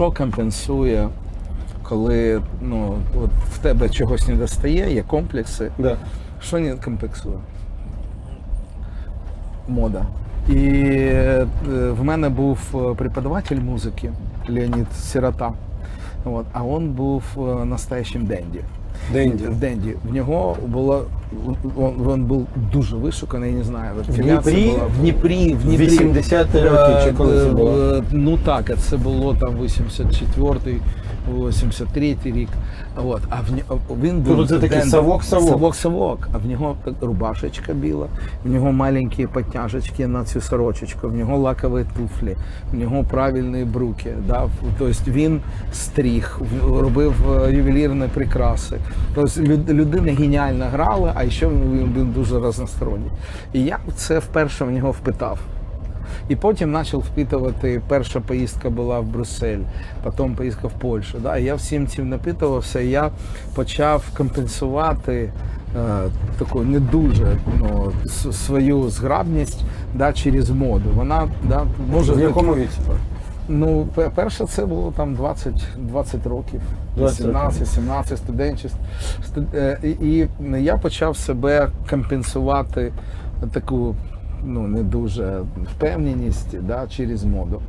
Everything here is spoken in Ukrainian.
що компенсує, коли ну, от в тебе чогось не достає, є комплекси. Да. Що не компенсує? Мода. І е, в мене був е, преподаватель музики Леонід Сирота. От, а він був е, настоящим денді. Денді. В Денді. В нього було він, був дуже вишуканий, я не знаю. В Дніпрі? в Дніпрі, в Дніпрі. 80-ті роки, чи коли це Е, було? е, Ну так, це було там 84-й, 83-й рік. От, а в він був Тобто це такий денді. совок-совок. Совок-совок. А в нього рубашечка біла, в нього маленькі потяжечки на цю сорочечку, в нього лакові туфлі, в нього правильні бруки. Да? Тобто він стріг, робив е, ювелірні прикраси. Тобто людина геніально грала, а ще він був дуже разносторонній. І я це вперше в нього впитав. І потім почав впитувати. Перша поїздка була в Брюссель, потім поїздка в Польщу. Да? І я всім цим напитувався, і я почав компенсувати е, таку не дуже ну, свою зграбність да, через моду. Вона да, може В якому віці? Ну, перше, це було там 20, 20 років, 18, 17 студентів. І, і я почав себе компенсувати таку ну, не дуже впевненість да, через моду.